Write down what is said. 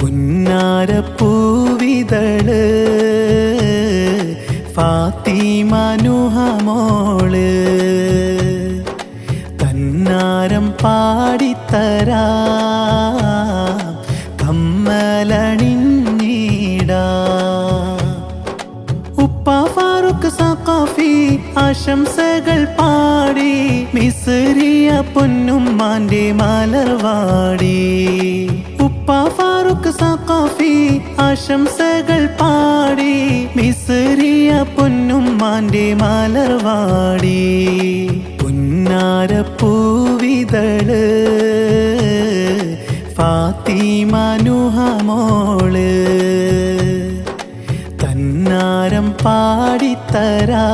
പുന്നാരപ്പൂവിതൾ. ഫാത്തിമനുഹമോൾ. തന്നാരം പാടിത്തരാ. കമ്മലണിഞ്ഞിടാ. ഉപ്പ ഫാറൂഖ് സഖാഫി ആശംസകൾ പാടി. മിസ്രിയ പൊന്നുമ്മാന്റെ മലർവാടി ഉപ്പ ഫാറൂഖ് സഖാഫി ആശംസകൾ പാടി മിസ്രിയ പൊന്നുമ്മാന്റെ മലർവാടി പുന്നാരപ്പൂവിതൾ ഫാത്തിമനുഹമോൾ തന്നാരം പാടിത്തരാ